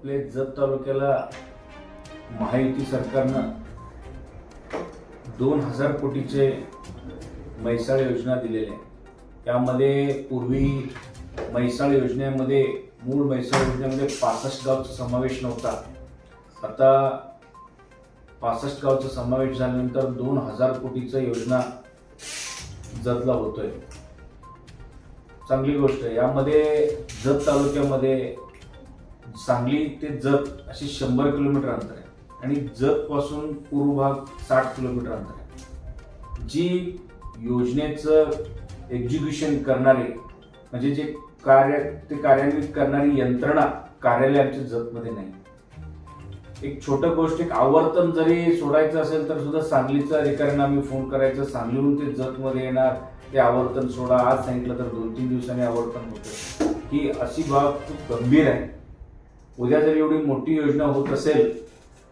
आपले जत तालुक्याला महायुती सरकारनं दोन हजार कोटीचे म्हैसाळ योजना दिलेल्या आहे त्यामध्ये पूर्वी म्हैसाळ योजनेमध्ये मूळ म्हैसाळ योजनेमध्ये पासष्ट गावचा समावेश नव्हता. आता पासष्ट गावचा समावेश झाल्यानंतर दोन हजार कोटीचा योजना जतला होतोय. चांगली गोष्ट आहे. यामध्ये जत तालुक्यामध्ये सांगली ते जत अशी शंभर किलोमीटर अंतर आहे. आणि जत पासून पूर्व भाग साठ किलोमीटर अंतर आहे. जी योजनेचं एक्झिक्युशन करणारे म्हणजे जे कार्य ते कार्यान्वित करणारी यंत्रणा कार्यालय आमच्या जतमध्ये नाही. एक छोटं गोष्ट एक आवर्तन जरी सोडायचं असेल तर सुद्धा सांगलीचं अधिकाऱ्यांना आम्ही फोन करायचं. सांगलीहून ते जतमध्ये येणार ते आवर्तन सोडा. आज सांगितलं तर दोन तीन दिवसांनी आवर्तन होतं. ही अशी बाब खूप गंभीर आहे. उद्या जर एवढी मोठी योजना होत असेल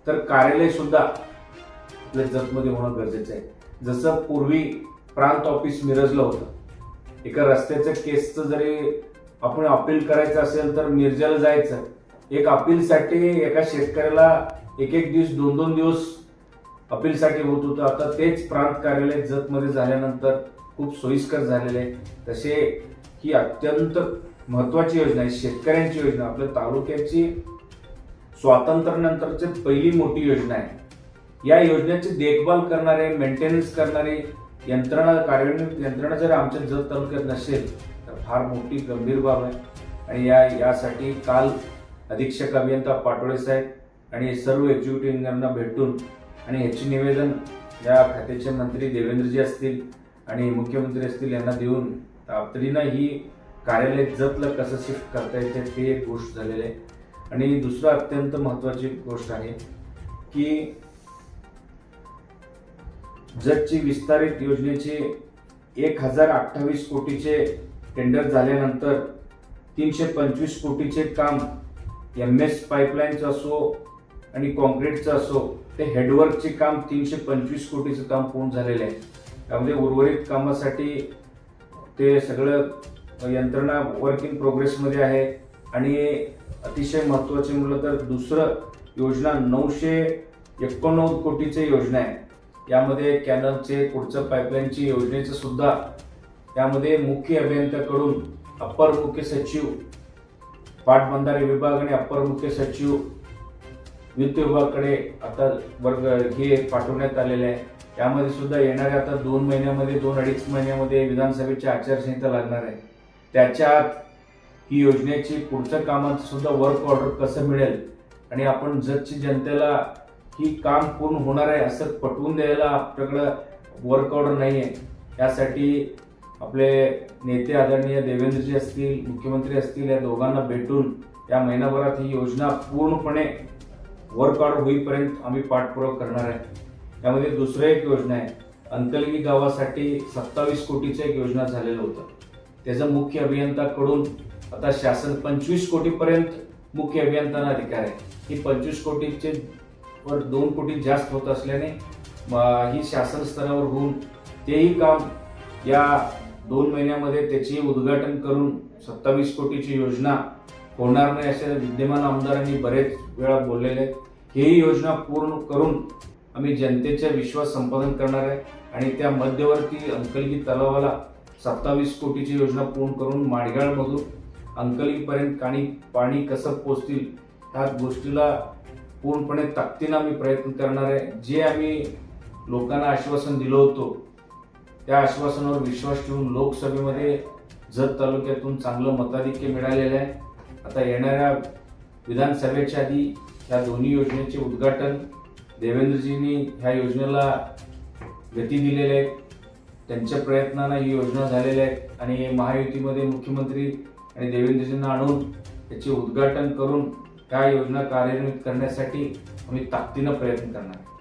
तर कार्यालय सुद्धा आपल्या जतमध्ये होणं गरजेचं आहे. जसं पूर्वी प्रांत ऑफिस मिरजला होतं. एका रस्त्याच्या केसचं जरी आपण अपील करायचं असेल तर मिरजाला जायचं. एक अपीलसाठी एका शेतकऱ्याला एक एक दिवस दोन दोन दिवस अपीलसाठी होत होतं. आता तेच प्रांत कार्यालय जतमध्ये झाल्यानंतर खूप सोयीस्कर झालेले आहे. तसे ही अत्यंत महत्वाची योजना आहे शेतकऱ्यांची योजना आपल्या तालुक्याची स्वातंत्र्यानंतरची पहिली मोठी योजना आहे. या योजनेची देखभाल करणारे मेंटेनन्स करणारे यंत्रणा कार्यान्वित यंत्रणा जर आमच्या जत तालुक्यात नसेल तर फार मोठी गंभीर बाब आहे. आणि या यासाठी काल अधीक्षक अभियंता पाटोळे साहेब आणि सर्व एक्झिक्युटिव्ह इंजिनियरांना भेटून आणि याचे निवेदन या खात्याचे मंत्री देवेंद्रजी असतील आणि मुख्यमंत्री असतील यांना देऊन तातडीनं ही कार्यालय जतला कसं शिफ्ट करता येते ते एक गोष्ट झालेली आहे. आणि दुसरं अत्यंत महत्त्वाची गोष्ट आहे की जतची विस्तारित योजनेचे एक हजार अठ्ठावीस कोटीचे टेंडर झाल्यानंतर तीनशे पंचवीस कोटीचे काम एम एस पाईपलाईनचं असो आणि कॉन्क्रीटचं असो ते हेडवर्कचे काम तीनशे पंचवीस कोटीचं काम पूर्ण झालेलं आहे. त्यामध्ये उर्वरित कामासाठी ते सगळं यंत्रणा वर्क इन प्रोग्रेसमध्ये आहे. आणि अतिशय महत्त्वाचे म्हटलं तर दुसरं योजना नऊशे एकोणनव्वद कोटीचे योजना आहे. यामध्ये कॅनलचे पुढचं पाईपलाईनची योजनेचं सुद्धा त्यामध्ये मुख्य अभियंत्याकडून अप्पर मुख्य सचिव पाटबंधारे विभाग आणि अप्पर मुख्य सचिव वित्त विभागाकडे आता वर्ग हे पाठवण्यात आलेले आहे. त्यामध्ये सुद्धा येणाऱ्या आता दोन महिन्यामध्ये दोन अडीच महिन्यामध्ये विधानसभेची आचारसंहिता लागणार आहे. त्याच्यात ही योजनेची पुढच्या कामाचं सुद्धा वर्क ऑर्डर कसं मिळेल? आणि आपण जगची जनतेला ही काम पूर्ण होणार आहे असं पटवून द्यायला आपल्याकडं वर्क ऑर्डर नाही आहे यासाठी आपले नेते आदरणीय देवेंद्रजी असतील मुख्यमंत्री असतील या दोघांना भेटून या महिनाभरात ही योजना पूर्णपणे वर्क ऑर्डर होईपर्यंत आम्ही पाठपुरावा करणार आहे. त्यामध्ये दुसरं एक योजना आहे. अंतलगी गावासाठी सत्तावीस कोटीचं एक योजना झालेलं होतं. त्याचं मुख्य अभियंताकडून आता शासन पंचवीस कोटीपर्यंत मुख्य अभियंताना अधिकार आहे. ही पंचवीस कोटीचे वर दोन कोटी जास्त होत असल्याने ही शासन स्तरावर होऊन तेही काम या दोन महिन्यामध्ये त्याचे उद्घाटन करून सत्तावीस कोटीची योजना होणार नाही असे विद्यमान आमदारांनी बरेच वेळा बोललेले आहेत. हेही योजना पूर्ण करून आम्ही जनतेचा विश्वास संपादन करणार आहे आणि त्या मध्यवर्ती अंकलगी तलावाला सत्तावीस कोटीची योजना पूर्ण करून माडगाळमधून अंकलीपर्यंत काणी पाणी कसं पोचतील ह्या गोष्टीला पूर्णपणे ताकदीनं आम्ही प्रयत्न करणार आहे. जे आम्ही लोकांना आश्वासन दिलं होतो त्या आश्वासनावर विश्वास ठेवून लोकसभेमध्ये जत तालुक्यातून चांगलं मताधिक्य मिळालेलं आहे. आता येणाऱ्या विधानसभेच्या आधी ह्या दोन्ही योजनेचे उद्घाटन देवेंद्रजींनी ह्या योजनेला गती दिलेली आहे. त्यांच्या प्रयत्नानं ही योजना झालेल्या आहेत आणि महायुतीमध्ये मुख्यमंत्री आणि देवेंद्रजींना आणून त्याचे उद्घाटन करून त्या योजना कार्यान्वित करण्यासाठी आम्ही ताकदीनं प्रयत्न करणार. आहे